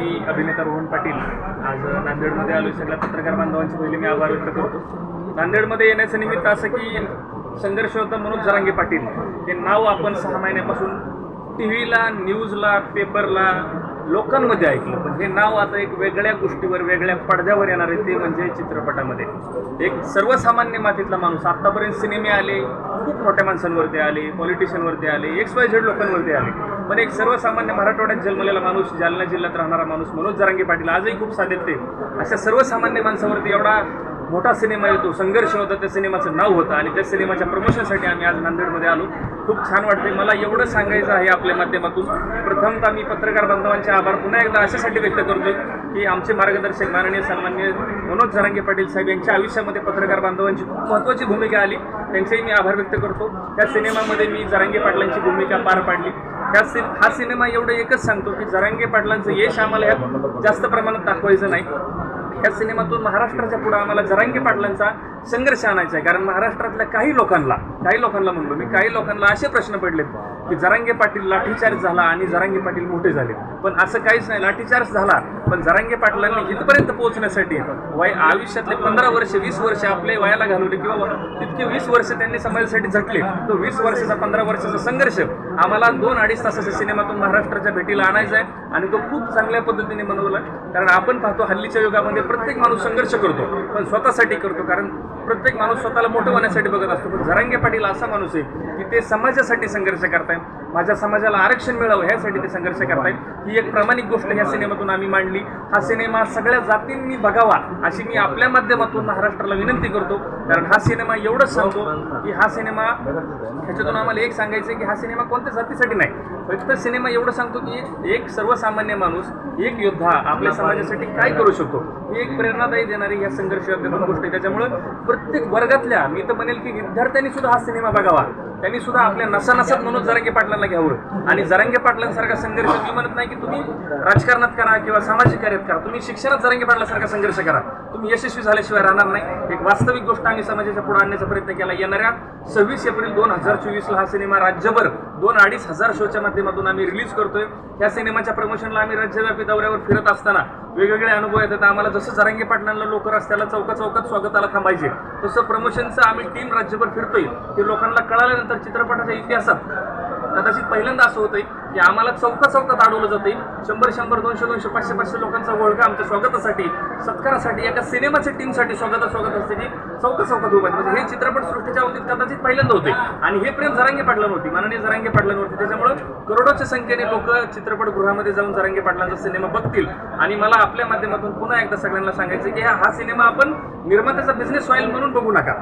मी अभिनेता रोहन पाटील. आज नांदेडमध्ये आलो सगळ्या पत्रकार बांधवांचे पहिले मी आभार व्यक्त करतो. नांदेडमध्ये येण्याचं निमित्त असं की संघर्ष होता मनोज जरांगे पाटील हे नाव आपण सहा महिन्यापासून टी व्हीला न्यूजला पेपरला लोकांमध्ये ऐकलं. पण हे नाव आता एक वेगळ्या गोष्टीवर वेगळ्या पडद्यावर येणार आहे ते म्हणजे चित्रपटामध्ये. एक सर्वसामान्य मातीतला माणूस. आत्तापर्यंत सिनेमे आले खूप मोठ्या माणसांवरती आले पॉलिटिशियनवरती आले एक्स वाय झेड लोकांवरती आले. पण एक सर्वसामान्य मराठवाड्यात जन्मलेला माणूस जालना जिल्ह्यात राहणारा माणूस मनोज जरांगे पाटील आजही खूप साधेते अशा सर्वसामान्य माणसावरती एवढा मोठा सिनेमा येतो संघर्ष होता त्या सिनेमाचं नाव होतं आणि त्या सिनेमाच्या प्रमोशनसाठी आम्ही आज नांदेडमध्ये आलो. खूप छान वाटते मला एवढं सांगायचं आहे आपल्या माध्यमातून. प्रथमतः मी पत्रकार बांधवांचे आभार. पुन्हा एकदा अशासाठी व्यक्त करतोय की आमचे मार्गदर्शक माननीय सन्मान्य मनोज जरांगे पाटील साहेब यांच्या आयुष्यामध्ये पत्रकार बांधवांची खूप महत्त्वाची भूमिका आली. त्यांचेही मी आभार व्यक्त करतो. त्या सिनेमामध्ये मी जरांगे पाटलांची भूमिका पार पाडली. ह्या सिन हा सिनेमा एवढं एकच सांगतो की जरांगे पाटलांचं यश आम्हाला ह्यात जास्त प्रमाणात दाखवायचं नाही. ह्या सिनेमातून महाराष्ट्राच्या पुढे आम्हाला जरांगे पाटलांचा संघर्ष आणायचा आहे. कारण महाराष्ट्रातल्या काही लोकांना काही लोकांना म्हणलो मी काही लोकांना असे प्रश्न पडलेत की जरांगे पाटील लाठीचार्ज झाला आणि जरांगे पाटील मोठे झाले. पण असं काहीच नाही लाठीचार्ज झाला पण जरांगे पाटलांनी इथपर्यंत पोहोचण्यासाठी वय आयुष्यातले पंधरा वर्ष वीस वर्ष आपले वयाला घालवले किंवा तितके वीस वर्ष त्यांनी समाजासाठी झटले तो वीस वर्षाचा पंधरा वर्षाचा संघर्ष आम्हाला दोन अडीच तासाच्या सिनेमातून महाराष्ट्राच्या भेटीला आणायचा आहे आणि तो खूप चांगल्या पद्धतीने बनवला कारण आपण पाहतो हल्लीच्या युगामध्ये प्रत्येक माणूस संघर्ष करतो पण स्वतःसाठी करतो. कारण प्रत्येक माणूस स्वतःला मोठं होण्यासाठी बघत असतो पण जरांगे पाटील असा माणूस आहे की ते समाजासाठी संघर्ष करतायत. माझ्या समाजाला आरक्षण मिळावं ह्यासाठी ते संघर्ष करतायत. ही एक प्रामाणिक गोष्ट ह्या सिनेमातून आम्ही मांडली. हा सिनेमा सगळ्या जातींनी बघावा अशी मी आपल्या माध्यमातून महाराष्ट्राला विनंती करतो. कारण हा सिनेमा एवढंच सांगतो की हा सिनेमा ह्याच्यातून आम्हाला एक सांगायचं की हा सिनेमा कोणत्या जातीसाठी नाही. फक्त सिनेमा एवढं सांगतो की एक सर्वसामान्य माणूस एक योद्धा आपल्या समाजासाठी काय करू शकतो? ही एक प्रेरणादायी देणारी ह्या संघर्ष गोष्ट आहे. त्याच्यामुळं प्रत्येक वर्गातल्या मी तर म्हणेल की विद्यार्थ्यांनी सुद्धा हा सिनेमा बघावा. त्यांनी सुद्धा आपल्या नसानसात म्हणून जरांगे पाटलांना घ्यावं. आणि जरांगे पाटलांसारखा संघर्ष मी म्हणत नाही की तुम्ही राजकारणात करा किंवा सामाजिक कार्यात करा. तुम्ही शिक्षणात जरांगे पाटलासारखा संघर्ष करा. तुम्ही यशस्वी झाल्याशिवाय राहणार नाही. एक वास्तविक गोष्ट आम्ही समाजाच्या पुढे आणण्याचा प्रयत्न केला. येणाऱ्या सव्वीस एप्रिल दोन हजार चोवीसला हा सिनेमा राज्यभर दोन अडीच हजार शोच्या माध्यमातून आम्ही रिलीज करतोय. या सिनेमाच्या प्रमोशनला आम्ही राज्यव्यापी दौऱ्यावर फिरत असताना वेगवेगळे अनुभव येतात. आम्हाला जसं जरांगी पाटलांना लोक रस्त्याला चौका चौकात स्वागताला थांबायचे तसं प्रमोशनचं आम्ही टीम राज्यभर फिरतोय. की लोकांना कळाल्यानंतर चित्रपटाच्या इतिहासात कदाचित पहिल्यांदा असं होतंय की आम्हाला चौका चौकात अडवलं जाते शंभर शंभर दोनशे दोनशे पाचशे पाचशे लोकांचा ओळखा आमच्या स्वागतासाठी सत्कारासाठी एका सिनेमाच्या टीमसाठी स्वागत स्वागत असते की चौका चौकात उभा म्हणजे हे चित्रपट सृष्टीच्या बाबतीत कदाचित पहिल्यांदा होते आणि हे प्रेम जरांगे पाटलांवरती माननीय जरांगे पाटलांवरती त्याच्यामुळं करोडोच्या संख्येने लोक चित्रपटगृहामध्ये जाऊन जरांगे पाटलांचा सिनेमा बघतील. आणि मला आपल्या माध्यमातून पुन्हा एकदा सगळ्यांना सांगायचं की हा सिनेमा आपण निर्मात्याचा बिझनेस ऑइल म्हणून बघू नका.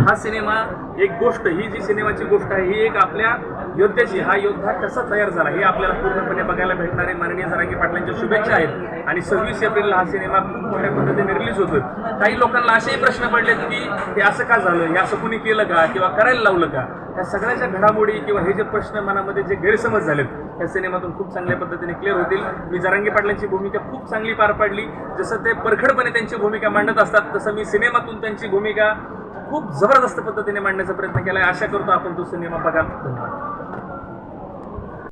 हा सिनेमा एक गोष्ट ही जी सिनेमाची गोष्ट आहे ही एक आपल्या योद्ध्याची हा योद्धा कसा तयार झाला हे आपल्याला पूर्णपणे बघायला भेटणारे माननीय जरांगे पाटलांच्या शुभेच्छा आहेत. आणि सव्वीस एप्रिलला हा सिनेमा खूप मोठ्या पद्धतीने रिलीज होतोय. काही लोकांना असेही प्रश्न पडलेत की हे असं का झालं हे असं कुणी केलं का किंवा करायला लावलं का? या सगळ्याच्या घडामोडी किंवा हे जे प्रश्न मनामध्ये जे गैरसमज झालेत या सिनेमातून खूप चांगल्या पद्धतीने क्लिअर होतील. मी जरांगे पाटलांची भूमिका खूप चांगली पार पाडली. जसं ते परखडपणे त्यांची भूमिका मांडत असतात तसं मी सिनेमातून त्यांची भूमिका खूप जबरदस्त पद्धतीने मांडण्याचा प्रयत्न केला आहे आशा करतो आपण तो सिनेमा बघा धन्यवाद.